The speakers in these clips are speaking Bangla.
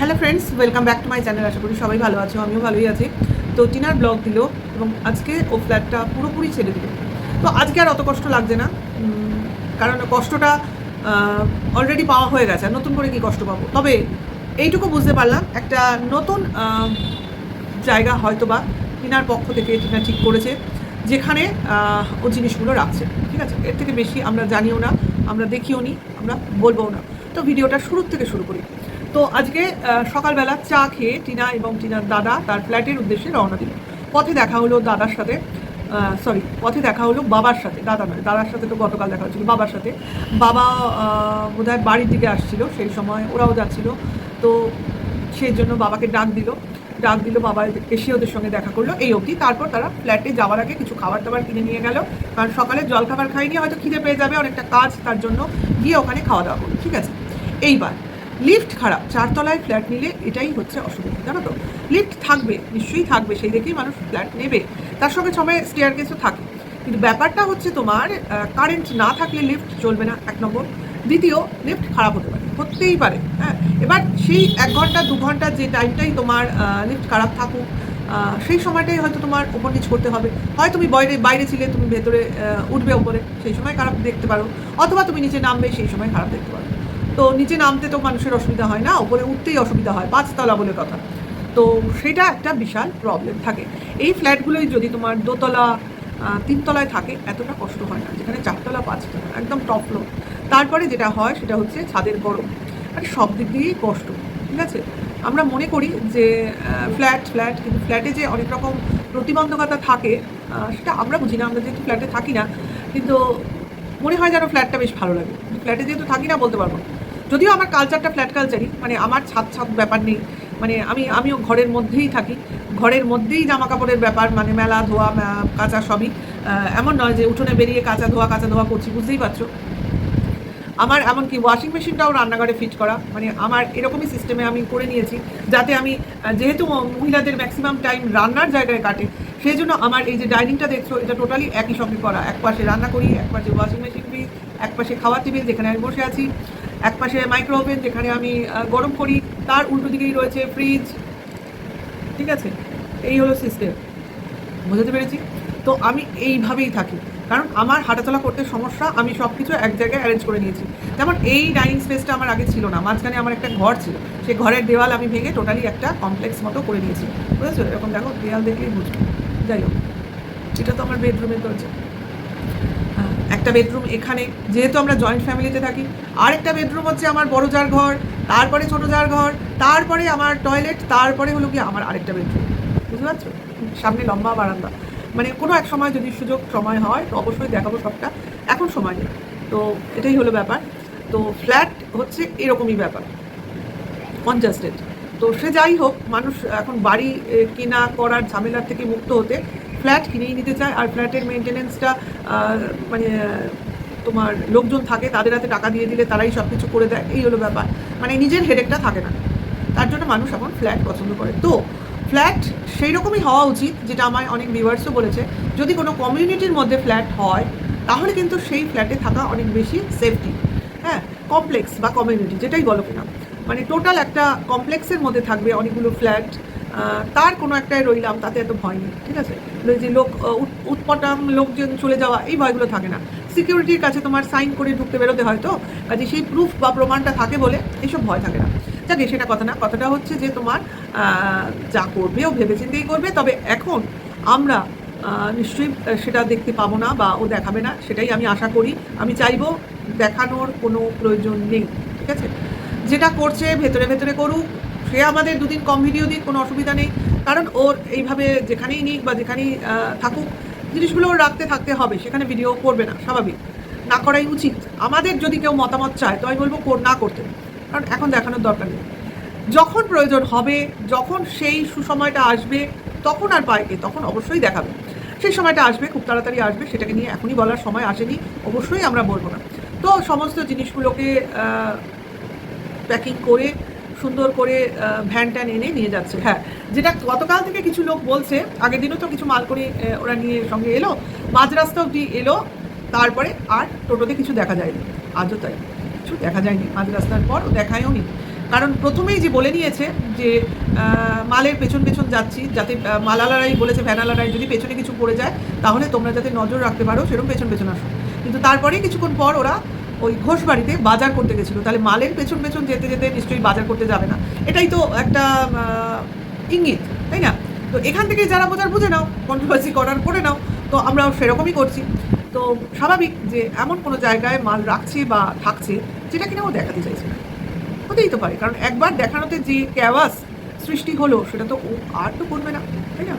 Hello friends welcome back to my channel আশা করি সবাই ভালো আছো, আমিও ভালোই আছি। তো টিনার ব্লগ দিল এবং আজকে ও ফ্ল্যাটটা পুরোপুরি ছেড়ে দিল। তো আজকে আর অত কষ্ট লাগছে না। কারণ কষ্টটা অলরেডি পাওয়া হয়ে গেছে। নতুন করে কি কষ্ট পাবো? তবে এইটুকু বুঝতে পারলাম, একটা নতুন জায়গা হয়তো বা টিনার পক্ষ থেকে টিনা ঠিক করেছে, যেখানে ও জিনিসগুলো রাখছে। ঠিক আছে? এর থেকে বেশি আমরা জানিও না, আমরা দেখিও নি, আমরা বলব না। তো ভিডিওটা শুরুর থেকে শুরু করি। তো আজকে সকালবেলা চা খেয়ে টিনা এবং টিনার দাদা তার ফ্ল্যাটের উদ্দেশ্যে রওনা দিল পথে দেখা হলো দাদার সাথে সরি পথে দেখা হলো বাবার সাথে, দাদা নয়, দাদার সাথে তো গতকাল দেখা হচ্ছিল বাবার সাথে। বাবা বোধ হয় বাড়ির দিকে আসছিল সেই সময়, ওরাও যাচ্ছিল। তো সেই জন্য বাবাকে ডাক দিল ডাক দিল, বাবা এসে ওদের সঙ্গে দেখা করল। এই অবধি তারপর তারা ফ্ল্যাটে যাওয়ার আগে কিছু খাবার দাবার কিনে নিয়ে গেল। কারণ সকালে জল খাবার খাইনি হয়তো খিদে পেয়ে যাবে, অনেকটা কাজ, তার জন্য গিয়ে ওখানে খাওয়া দাওয়া করল, ঠিক আছে? এইবার লিফট খারাপ, চারতলায় ফ্ল্যাট নিলে এটাই হচ্ছে অসুবিধা, জানো তো? লিফট থাকবে, নিশ্চয়ই থাকবে, সেই দেখেই মানুষ ফ্ল্যাট নেবে। তার সঙ্গে সময় স্টেয়ার কেসও থাকে। কিন্তু ব্যাপারটা হচ্ছে তোমার কারেন্ট না থাকলে লিফট চলবে না, এক নম্বর। দ্বিতীয় লিফট খারাপ হতে পারে, হতেই পারে হ্যাঁ? এবার সেই এক ঘণ্টা, দু ঘণ্টা যে টাইমটাই তোমার লিফট খারাপ থাকুক সেই সময়টাই হয়তো তোমার ওপর নিচ করতে হবে। হয় তুমি বাইরে বাইরে ছিলে, তুমি ভেতরে উঠবে ওপরে সেই সময় খারাপ দেখতে পারো। অথবা তুমি নিচে নামবে, সেই সময় খারাপ দেখতে পারো। তো নিচে নামতে তো মানুষের অসুবিধা হয় না, ওপরে উঠতেই অসুবিধা হয়, পাঁচতলা বলে কথা। তো সেটা একটা বিশাল প্রবলেম থাকে। এই ফ্ল্যাটগুলোই যদি তোমার দোতলা তিনতলায় থাকে, এতটা কষ্ট হয় না, যেখানে চারতলা, পাঁচতলা, একদম টপ ফ্লোর তারপরে যেটা হয়, সেটা হচ্ছে ছাদের গরম। মানে সব দিক দিয়েই কষ্ট, ঠিক আছে? আমরা মনে করি যে ফ্ল্যাট ফ্ল্যাট কিন্তু ফ্ল্যাটে যে অনেক রকম প্রতিবন্ধকতা থাকে সেটা আমরা বুঝি না, আমরা যেহেতু ফ্ল্যাটে থাকি না, কিন্তু মনে হয় যেন ফ্ল্যাটটা বেশ ভালো লাগে। ফ্ল্যাটে যেহেতু থাকি না, বলতে পারব। যদিও আমার কালচারটা ফ্ল্যাট কালচারই মানে আমার ছাদ ছাদ ব্যাপার নেই। মানে আমি, আমিও ঘরের মধ্যেই থাকি। ঘরের মধ্যেই জামা কাপড়ের ব্যাপার মানে মেলা ধোয়া কাঁচা সবই। এমন নয় যে উঠোনে বেরিয়ে কাঁচা ধোয়া কাঁচা ধোয়া করছি, বুঝতেই পারছ? আমার এমনকি ওয়াশিং মেশিনটাও রান্নাঘরে ফিট করা। মানে আমার এরকমই সিস্টেমে আমি করে নিয়েছি, যাতে আমি যেহেতু মহিলাদের ম্যাক্সিমাম টাইম রান্নার জায়গায় কাটে, সেই জন্য আমার এই যে ডাইনিংটা দেখছ, এটা টোটালি একই সঙ্গে করা। এক পাশে রান্না করি এক পাশে ওয়াশিং মেশিন ফ্রিজ এক পাশে খাওয়ার টেবিল যেখানে আমি বসে আছি। এক পাশে মাইক্রো ওভেন যেখানে আমি গরম করি, তার উল্টো দিকেই রয়েছে ফ্রিজ ঠিক আছে? এই হলো সিস্টেম বুঝতে পেরেছি? তো আমি এইভাবেই থাকি। কারণ আমার হাঁটাচলা করতে সমস্যা, আমি সব কিছু এক জায়গায় অ্যারেঞ্জ করে নিয়েছি। যেমন এই ডাইনিং স্পেসটা আমার আগে ছিল না, মাঝখানে আমার একটা ঘর ছিল। সেই ঘরের দেওয়াল আমি ভেঙে টোটালি একটা কমপ্লেক্স মতো করে নিয়েছি। বুঝেছ? এরকম দেখো দেওয়াল দেখলেই বুঝব। যাই হোক, এটা তো আমার বেডরুমের দরজা একটা বেডরুম এখানে, যেহেতু আমরা জয়েন্ট ফ্যামিলিতে থাকি আর একটা বেডরুম হচ্ছে আমার বড় যার ঘর, তারপরে ছোট যার ঘর, তারপরে আমার টয়লেট তারপরে হলো কি আমার আরেকটা বেডরুম বুঝতে পারছ? সামনে লম্বা বারান্দা। মানে কোনো এক সময় যদি সুযোগ, সময় হয়, তো অবশ্যই দেখাবো সবটা। এখন সময় নেই। তো এটাই হলো ব্যাপার। তো ফ্ল্যাট হচ্ছে এরকমই ব্যাপার। কনজাস্টেড তো সে যাই হোক, মানুষ এখন বাড়ি কেনা, করার ঝামেলার থেকে মুক্ত হতে ফ্ল্যাট কিনেই নিতে চায়, আর ফ্ল্যাটের মেনটেনেন্সটা মানে তোমার লোকজন থাকে, তাদের হাতে টাকা দিয়ে দিলে তারাই সব কিছু করে দেয়, এই হলো ব্যাপার। মানে নিজের হেডেকটা থাকে না। তার জন্য মানুষ এখন ফ্ল্যাট পছন্দ করে। তো, ফ্ল্যাট সেই রকমই হওয়া উচিত, যেটা আমায় অনেক ভিউয়ার্সও বলেছে, যদি কোনো কমিউনিটির মধ্যে ফ্ল্যাট হয়, তাহলে কিন্তু সেই ফ্ল্যাটে থাকা অনেক বেশি সেফটি। হ্যাঁ কমপ্লেক্স বা কমিউনিটি, যেটাই বলো কিনা। মানে টোটাল একটা কমপ্লেক্সের মধ্যে থাকবে অনেকগুলো ফ্ল্যাট তার কোনো একটাই রইলাম, তাতে এত ভয় নেই, ঠিক আছে? যে লোক উৎ- উৎপটাম লোকজন চলে যাওয়া, এই ভয়গুলো থাকে না। সিকিউরিটির কাছে তোমার সাইন করে ঢুকতে বেরোতে হয় তো? কাজে সেই প্রুফ বা প্রমাণটা থাকে বলে এসব ভয় থাকে না। যাকে সেটা কথা না, কথাটা হচ্ছে যে তোমার যা করবে ও ভেবেচিন্তেই করবে, তবে এখন আমরা নিশ্চয়ই সেটা দেখতে পাবো না বা ও দেখাবে না, সেটাই আমি আশা করি। আমি চাইব দেখানোর কোনো প্রয়োজন নেই, ঠিক আছে? যেটা করছে ভেতরে ভেতরে করুক সে আমাদের দুদিন কম ভিডিও দিক কোনো অসুবিধা নেই। কারণ ওর এইভাবে যেখানেই নিক বা যেখানেই থাকুক, জিনিসগুলো ওর রাখতে থাকতে হবে, সেখানে ভিডিও করবে না, স্বাভাবিক। না করাই উচিত। আমাদের যদি কেউ মতামত চায়, তো আমি বলব না করতে। কারণ এখন দেখানোর দরকার নেই। যখন প্রয়োজন হবে, যখন সেই সুসময়টা আসবে, তখন আর পায়কে তখন অবশ্যই দেখাবে। সেই সময়টা আসবে, খুব তাড়াতাড়ি আসবে, সেটাকে নিয়ে এখনই বলার সময় আসেনি, অবশ্যই আমরা বলব না। তো সমস্ত জিনিসগুলোকে প্যাকিং করে সুন্দর করে আহ, ভ্যান ট্যান এনে নিয়ে যাচ্ছে। হ্যাঁ যেটা গতকাল থেকে কিছু লোক বলছে আগের দিনও তো কিছু মাল করে ওরা নিয়ে সঙ্গে এলো মাঝ রাস্তা অব্দি এলো তারপরে আর টোটোতে কিছু দেখা যায়নি। আজও তাই কিছু দেখা যায়নি। মাঝ রাস্তার পর দেখায়ও নি। কারণ প্রথমেই যে বলে নিয়েছে যে মালের পেছন পেছন যাচ্ছি যাতে মালালারাই বলেছে ভ্যানালারাই যদি পেছনে কিছু পড়ে যায় তাহলে তোমরা যাতে নজর রাখতে পারো সেরকম পেছন পেছন আসো। কিন্তু তারপরেই কিছুক্ষণ পর ওরা ওই ঘোষ বাড়িতে বাজার করতে গেছিল। তাহলে মালের পেছন পেছন যেতে যেতে নিশ্চয়ই বাজার করতে যাবে না। এটাই তো একটা ইঙ্গিত, তাই না? তো এখান থেকে যারা বোঝার বুঝে নাও কন্ট্রোভার্সি করার করে নাও, তো আমরাও সেরকমই করছি। তো স্বাভাবিক যে এমন কোনো জায়গায় মাল রাখছে বা থাকছে, যেটা কিনা ও দেখাতে চাইছে না। হতেই তো পারে, কারণ একবার দেখানোতে যে ক্যাওয়াস সৃষ্টি হলো, সেটা তো ও আর তো করবে না, তাই না?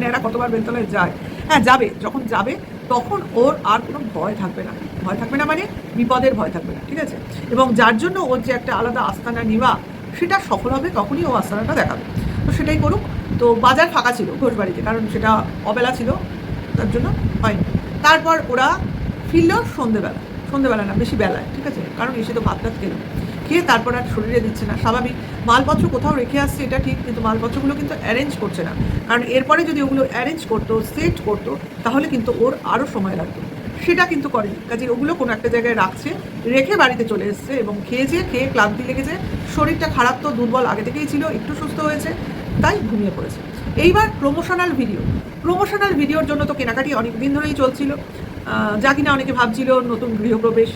ন্যাড়া কতবার বেলতলায় যায়। হ্যাঁ যাবে, যখন যাবে তখন ওর আর কোনো ভয় থাকবে না। ভয় থাকবে না মানে বিপদের ভয় থাকবে না, ঠিক আছে? এবং যার জন্য ওর যে একটা আলাদা আস্তানা নিবা সেটা সফল হবে তখনই ও আস্তানাটা দেখাবে। তো সেটাই করুক। তো বাজার ফাঁকা ছিল ঘোষবাড়িতে, কারণ সেটা অবেলা ছিল, তার জন্য হয়নি। তারপর ওরা ফিরল সন্ধেবেলা সন্ধেবেলা না, বেশি বেলায়, ঠিক আছে? কারণ এসে তো ভাত টাত খেলো। খেয়ে তারপর আর শরীরে দিচ্ছে না। স্বাভাবিক, মালপত্র কোথাও রেখে আসছে, এটা ঠিক, কিন্তু মালপত্রগুলো কিন্তু অ্যারেঞ্জ করছে না। কারণ এরপরে যদি ওগুলো অ্যারেঞ্জ করতো সেট করতো, তাহলে কিন্তু ওর আরও সময় লাগতো। সেটা কিন্তু করেনি। কাজে ওগুলো কোনো একটা জায়গায় রাখছে, রেখে বাড়িতে চলে এসছে এবং খেয়েছে খেয়ে ক্লান্তি লেগেছে। শরীরটা খারাপ তো, দুর্বল আগে থেকেই ছিল, একটু সুস্থ হয়েছে, তাই ঘুমিয়ে পড়েছে। এইবার প্রমোশনাল ভিডিও প্রমোশনাল ভিডিওর জন্য তো কেনাকাটি অনেক দিন ধরেই চলছিল। যা কিনা অনেকে ভাবছিল, নতুন গৃহপ্রবেশ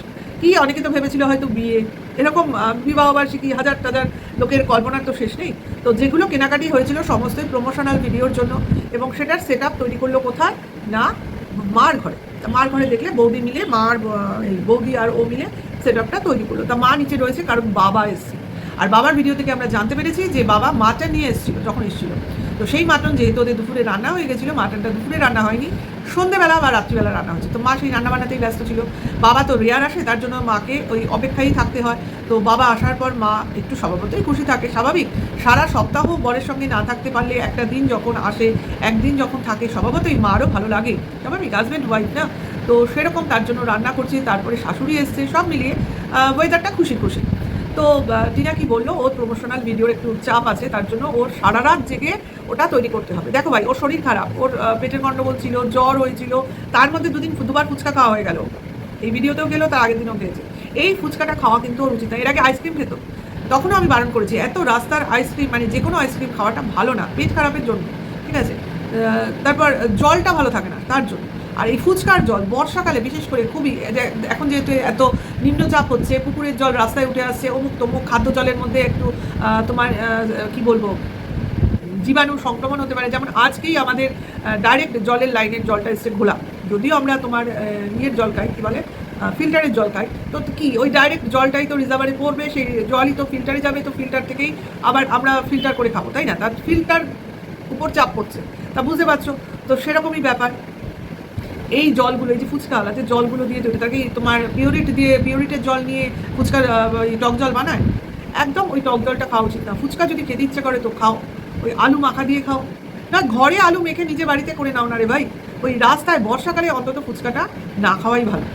কি? অনেকে তো ভেবেছিল হয়তো বিয়ে। এরকম বিবাহবার্ষিকী, হাজার টাজার লোকের কল্পনার তো শেষ নেই। তো যেগুলো কেনাকাটি হয়েছিল সমস্তই প্রমোশনাল ভিডিওর জন্য এবং সেটার সেট তৈরি করল কোথায়? না, মার ঘরে। মার ঘরে দেখলে বৌদি মিলে, মার এই বৌদি আর ও মিলে সেট তৈরি করল। তা মা নিচে রয়েছে, কারণ বাবা এসছে। আর বাবার ভিডিও থেকে আমরা জানতে পেরেছি যে বাবা মাটন নিয়ে এসেছিল, যখন এসেছিল। তো সেই মাটন যেহেতু ওদের দুপুরে রান্না হয়ে গেছিল, মাটনটা দুপুরে রান্না হয়নি। সন্ধ্যেবেলা বা রাত্রিবেলা রান্না হচ্ছে। তো মা সেই রান্না বান্নাতেই ব্যস্ত ছিল। বাবা তো রেয়ার আসে, তার জন্য মাকে ওই অপেক্ষায় থাকতে হয়। তো বাবা আসার পর মা একটু স্বভাবতই খুশি থাকে। স্বাভাবিক, সারা সপ্তাহ বরের সঙ্গে না থাকতে পারলে একটা দিন যখন আসে, একদিন যখন থাকে, স্বভাবতই মারও ভালো লাগে। স্বাভাবিক হাজব্যান্ড ওয়াইফ না? তো সেরকম তার জন্য রান্না করছে, তারপরে শাশুড়ি এসছে, সব মিলিয়ে ওয়েদারটা খুশি খুশি। তো টিনা কি বলল? ওর প্রমোশনাল ভিডিওর একটু চাপ আছে, তার জন্য ওর সারা রাত জেগে ওটা তৈরি করতে হবে। দেখো ভাই, ওর শরীর খারাপ, ওর পেটের গন্ডগোল ছিল, জ্বর হয়েছিল, তার মধ্যে দুদিন দুবার ফুচকা খাওয়া হয়ে গেল। এই ভিডিওতেও গেলো, তার আগের দিনও খেয়েছে এই ফুচকাটা খাওয়া কিন্তু ওর উচিত না, এর আগে আইসক্রিম খেত। তখনও আমি বারণ করেছি, এত রাস্তার আইসক্রিম মানে যে কোনো আইসক্রিম খাওয়াটা ভালো না, পেট খারাপের জন্য, ঠিক আছে? তারপর জলটা ভালো থাকে না, তার জন্য। আর এই ফুচকার জল বর্ষাকালে বিশেষ করে খুবই এখন যেহেতু এত নিম্নচাপ হচ্ছে, পুকুরের জল রাস্তায় উঠে আসছে, অমুক তমুক খাদ্য জলের মধ্যে একটু তোমার কি বলব, জীবাণু সংক্রমণ হতে পারে। যেমন আজকেই আমাদের ডাইরেক্ট জলের লাইনের জলটা এসছে ঘোলা। যদিও আমরা তোমার ইয়ের জল খাই, কী বলে ফিল্টারের জল খাই। তো কি, ওই ডাইরেক্ট জলটাই তো রিজার্ভারে পড়বে, সেই জলই তো ফিল্টারে যাবে, তো ফিল্টার থেকেই আবার আমরা ফিল্টার করে খাব, তাই না? তার ফিল্টার উপর চাপ পড়ছে। তা বুঝতে পারছ? তো সেরকমই ব্যাপার। এই জলগুলো, এই যে ফুচকাওয়ালা যে জলগুলো দিয়ে তৈরি তাকে তোমার পিওরিট দিয়ে পিওরিটের জল নিয়ে ফুচকা টক জল বানায়? একদম ওই টক জলটা খাওয়া উচিত না। ফুচকা যদি খেতে ইচ্ছে করে তো খাও। ওই আলু মাখা দিয়ে খাও। না, ঘরে আলু মেখে নিজে বাড়িতে করে নাও না রে ভাই। ওই রাস্তায় বর্ষাকালে অন্তত ফুচকাটা না খাওয়াই ভালো।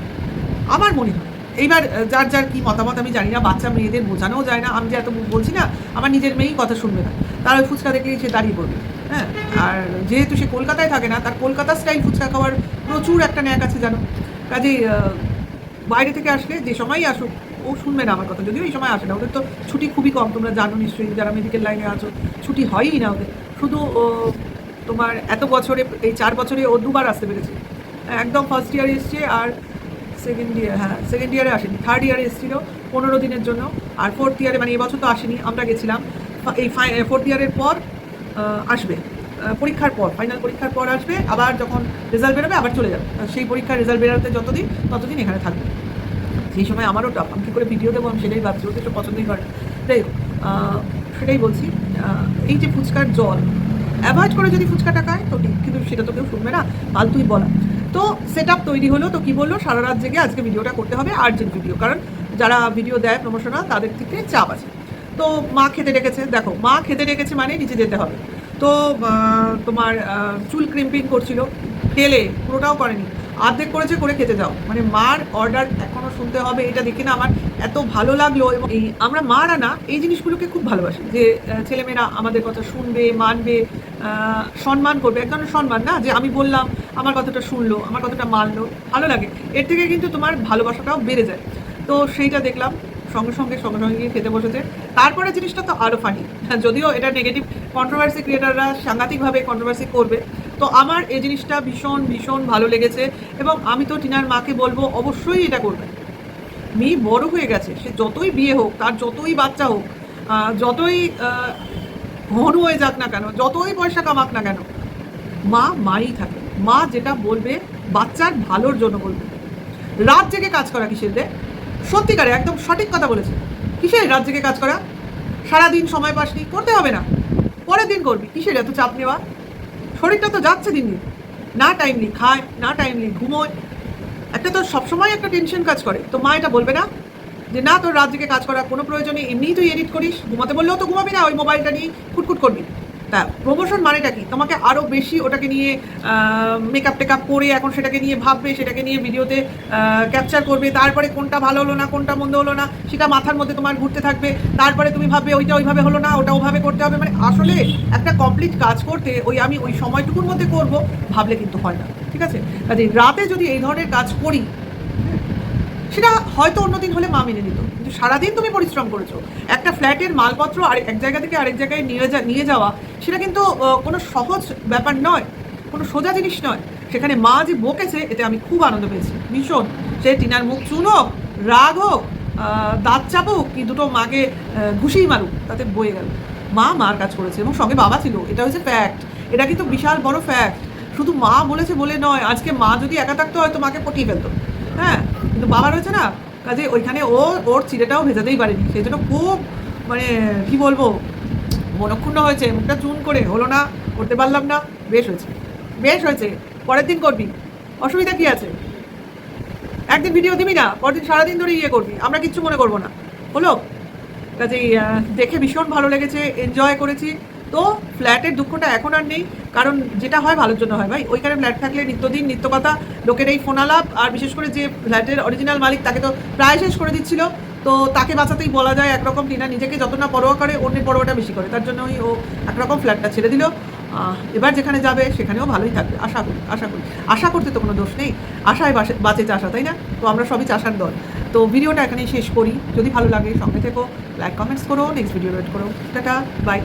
আমার মনে হয়। এইবার যার যার কি মতামত আমি জানি না, বাচ্চা মেয়েদের বোঝানোও যায় না। আমি যে এত বলছি না, আমার নিজের মেয়েই কথা শুনবে না। তার ওই ফুচকা দেখেই সে দাঁড়িয়ে পড়বে। হ্যাঁ আর যেহেতু সে কলকাতায় থাকে না, তার কলকাতা স্টাইল ফুচকা খাওয়ার প্রচুর একটা ন্যাক আছে জানো। কাজেই বাইরে থেকে আসলে যে সময়ই আসুক, ও শুনবে না আমার কথা। যদিও এই সময় আসে না, ওদের তো ছুটি খুবই কম, তোমরা জানো নিশ্চয়ই, যারা মেডিকেল লাইনে আছো, ছুটি হয়ই না ওদের। শুধু তোমার এত বছরে, এই চার বছরে ও দুবার আসতে পেরেছে। একদম ফার্স্ট ইয়ারে এসছে আর সেকেন্ড ইয়ার হ্যাঁ সেকেন্ড ইয়ারে আসেনি। থার্ড ইয়ারে এসেছিল পনেরো দিনের জন্য, আর ফোর্থ ইয়ারে মানে এবছর তো আসেনি, আমরা গেছিলাম। এই ফোর্থ ইয়ারের পর আসবে। পরীক্ষার পর ফাইনাল পরীক্ষার পর আসবে, আবার যখন রেজাল্ট বেরোবে, আবার চলে যাবে। সেই পরীক্ষার রেজাল্ট বেরোতে যতদিন, ততদিন এখানে থাকবে। সেই সময় আমারও টাফ আমি কী করে ভিডিও দেবো? আমি সেটাই ভাবছি। ওদের তো পছন্দই করে। যাই সেটাই বলছি। এই যে ফুচকার জল অ্যাভয়েড করে যদি ফুচকাটা খায় তো ঠিক। কিন্তু সেটা তো কেউ শুনবে না, ফালতুই বলা। তো সেট আপ তৈরি হলো, তো কি বলল? সারা রাত জেগে আজকে ভিডিওটা করতে হবে আর্জেন্ট ভিডিও কারণ যারা ভিডিও দেয় প্রমোশনাল তাদের থেকে চাপ আছে। তো মা খেতে ডেকেছে। দেখো, মা খেতে ডেকেছে মানে নিচে যেতে হবে। তো তোমার চুল ক্রিম্পিং করছিল। তেলে পুরোটাও করেনি। অর্ধেক করেছে, করে খেতে যাও মানে মার অর্ডার এখনও শুনতে হবে, এটা দেখে না আমার এত ভালো লাগল এবং এই আমরা মারা না, এই জিনিসগুলোকে খুব ভালোবাসি। যে ছেলেমেয়েরা আমাদের কথা শুনবে, মানবে সম্মান করবে। এক ধরনের সম্মান না? যে আমি বললাম, আমার কথাটা শুনলো, আমার কথাটা মানলো, ভালো লাগে। এর থেকে কিন্তু তোমার ভালোবাসাটাও বেড়ে যায়। তো সেইটা দেখলাম। সঙ্গে সঙ্গে সঙ্গে সঙ্গে গিয়ে খেতে বসেছে। তারপরে জিনিসটা তো আরও ফানি যদিও এটা নেগেটিভ কন্ট্রোভার্সি ক্রিয়েটাররা সাংঘাতিকভাবে কন্ট্রোভার্সি করবে। তো আমার এই জিনিসটা ভীষণ ভীষণ ভালো লেগেছে এবং আমি তো টিনার মাকে বলব অবশ্যই এটা করবে। মেয়ে বড় হয়ে গেছে, সে যতই বিয়ে হোক, তার যতই বাচ্চা হোক যতই ঘন হয়ে যাক না কেন, যতই পয়সা কামাক না কেন, মা মাই থাকে। মা যেটা বলবে, বাচ্চার ভালোর জন্য বলবে। রাত জেগে কাজ করা কিসের রে? সত্যিকারে একদম সঠিক কথা বলেছে। কিসের রাত জেগে কাজ করা? সারাদিন সময় পাসনি, করতে হবে না। পরের দিন করবি, কিসের এত চাপ নেওয়া? শরীরটা তো যাচ্ছে দিন দিন। না টাইমলি খায়, না টাইমলি ঘুমোয়। একটা তো সবসময় একটা টেনশন কাজ করে। তো মা এটা বলবে না? যে না, তোর রাত জেগে কাজ করার কোনো প্রয়োজনে এমনিই তুই এডিট করিস। ঘুমাতে বললেও তো ঘুমাবি না, ওই মোবাইলটা নিয়ে ফুটফুট করবি। তা প্রমোশন মানেটা কি? তোমাকে আরও বেশি ওটাকে নিয়ে মেকআপ টেকআপ করে এখন সেটাকে নিয়ে ভাববে, সেটাকে নিয়ে ভিডিওতে ক্যাপচার করবে, তারপরে কোনটা ভালো হলো না, কোনটা মন্দ হলো না, সেটা মাথার মধ্যে তোমার ঘুরতে থাকবে, তারপরে তুমি ভাববে ওইটা ওইভাবে হলো না, ওটা ওভাবে করতে হবে মানে আসলে একটা কমপ্লিট কাজ করতে ওই আমি ওই সময়টুকুর মধ্যে করব, ভাবলে কিন্তু হয় না, ঠিক আছে? কাজে রাতে যদি এই ধরনের কাজ করি, সেটা হয়তো অন্যদিন হলে মা মেনে নিত। সারাদিন তুমি পরিশ্রম করেছ। একটা ফ্ল্যাটের মালপত্র আর এক জায়গা থেকে আরেক জায়গায় নিয়ে যা নিয়ে যাওয়া, সেটা কিন্তু কোনো সহজ ব্যাপার নয়, কোনো সোজা জিনিস নয়। সেখানে মা যে বকেছে, এতে আমি খুব আনন্দ পেয়েছি। ভীষণ। সে টিনার মুখ চুন হোক, রাগ হোক দাঁত চাপুক, কি দুটো মাকে ঘুষিই মারুক, তাতে বয়ে গেল। মা মার কাজ করেছে এবং সঙ্গে বাবা ছিল। এটা হচ্ছে ফ্যাক্ট এটা কিন্তু বিশাল বড় ফ্যাক্ট শুধু মা বলেছে বলে নয়, আজকে মা যদি একা থাকতো, হয়তো মাকে পটিয়ে ফেলতো। হ্যাঁ? কিন্তু বাবা রয়েছে না। কাজে ওইখানে ও, ওর চিড়েটাও ভেজাতেই পারেনি। সেই জন্য খুব মানে কি বলব, মনক্ষুণ্ণ হয়েছে, মুখটা চুন করে। হলো না, করতে পারলাম না, বেশ হয়েছে। বেশ হয়েছে, পরের দিন করবি। অসুবিধা কি আছে? একদিন ভিডিও দিবি না, পরের দিন সারাদিন ধরে ইয়ে করবি। আমরা কিচ্ছু মনে করব না। হলো? কাজেই দেখে ভীষণ ভালো লেগেছে এনজয় করেছি। তো ফ্ল্যাটের দুঃখটা এখন আর নেই, কারণ যেটা হয় ভালোর জন্য হয়। ভাই, ওইখানে ফ্ল্যাট থাকলে নিত্যদিন নিত্য কথা লোকের এই ফোন আলাপ আর বিশেষ করে যে ফ্ল্যাটের অরিজিনাল মালিক তাকে তো প্রায় শেষ করে দিচ্ছিল, তো তাকে বাঁচাতেই বলা যায় একরকম টিনা নিজেকে যত না পরোয়া করে, অন্যের পরোয়াটা বেশি করে। তার জন্যই ও একরকম ফ্ল্যাটটা ছেড়ে দিল। এবার যেখানে যাবে সেখানেও ভালোই থাকবে, আশা করি আশা করি। আশা করতে তো কোনো দোষ নেই, আশায় বাসে, বাঁচে চাষা, তাই না? তো আমরা সবই চাষার দল। তো ভিডিওটা এখানেই শেষ করি। যদি ভালো লাগে সঙ্গে থেকো লাইক কমেন্টস করো নেক্সট ভিডিও ওয়েট করো। Tata bye